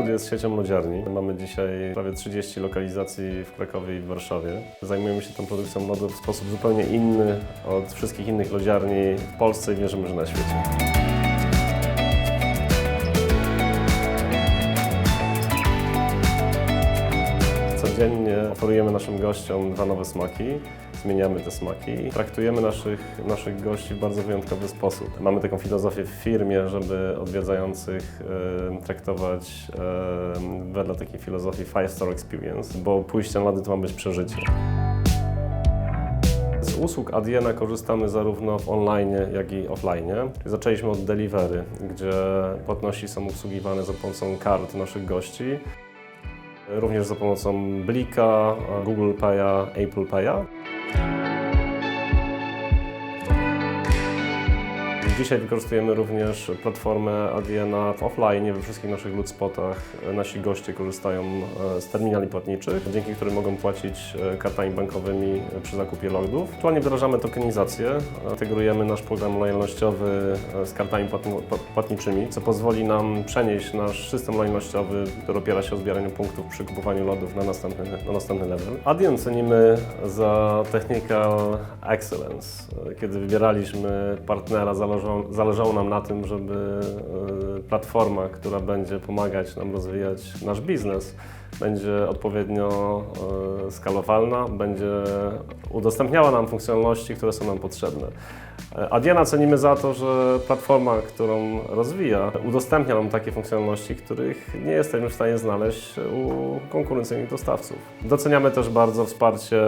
Nud jest siecią lodziarni. Mamy dzisiaj prawie 30 lokalizacji w Krakowie i w Warszawie. Zajmujemy się tą produkcją lodu w sposób zupełnie inny od wszystkich innych lodziarni w Polsce i wierzymy, że na świecie. Codziennie oferujemy naszym gościom dwa nowe smaki, zmieniamy te smaki i traktujemy naszych, naszych gości w bardzo wyjątkowy sposób. Mamy taką filozofię w firmie, żeby odwiedzających traktować e, wedle takiej filozofii Five Star Experience, bo pójście na lody to ma być przeżycie. Z usług Adiena korzystamy zarówno w online, jak i offline. Zaczęliśmy od delivery, gdzie płatności są obsługiwane za pomocą kart naszych gości. Również za pomocą Blika, Google Pay'a, Apple Pay'a. Bye. Dzisiaj wykorzystujemy również platformę Adiena w offline, we wszystkich naszych lootspotach. Nasi goście korzystają e, z terminali płatniczych, dzięki którym mogą płacić e, kartami bankowymi przy zakupie lodów. Aktualnie wdrażamy tokenizację, integrujemy nasz program lojalnościowy e, z kartami płatn- płat- płatniczymi, co pozwoli nam przenieść nasz system lojalnościowy, który opiera się o zbieraniu punktów przy kupowaniu lodów na następny, na następny level. Adyen cenimy za technical excellence. Kiedy wybieraliśmy partnera, zależało, nam na tym, żeby e, platforma, która będzie pomagać nam rozwijać nasz biznes, będzie odpowiednio e, skalowalna, będzie udostępniała nam funkcjonalności, które są nam potrzebne. E, Adiena cenimy za to, że platforma, którą rozwija, udostępnia nam takie funkcjonalności, których nie jesteśmy w stanie znaleźć u konkurencyjnych dostawców. Doceniamy też bardzo wsparcie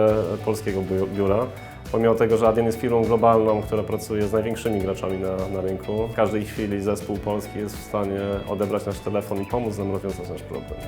polskiego biu- biura. Pomimo tego, że Adyen jest firmą globalną, która pracuje z największymi graczami na, na rynku, w każdej chwili zespół polski jest w stanie odebrać nasz telefon i pomóc nam rozwiązać nasz problem.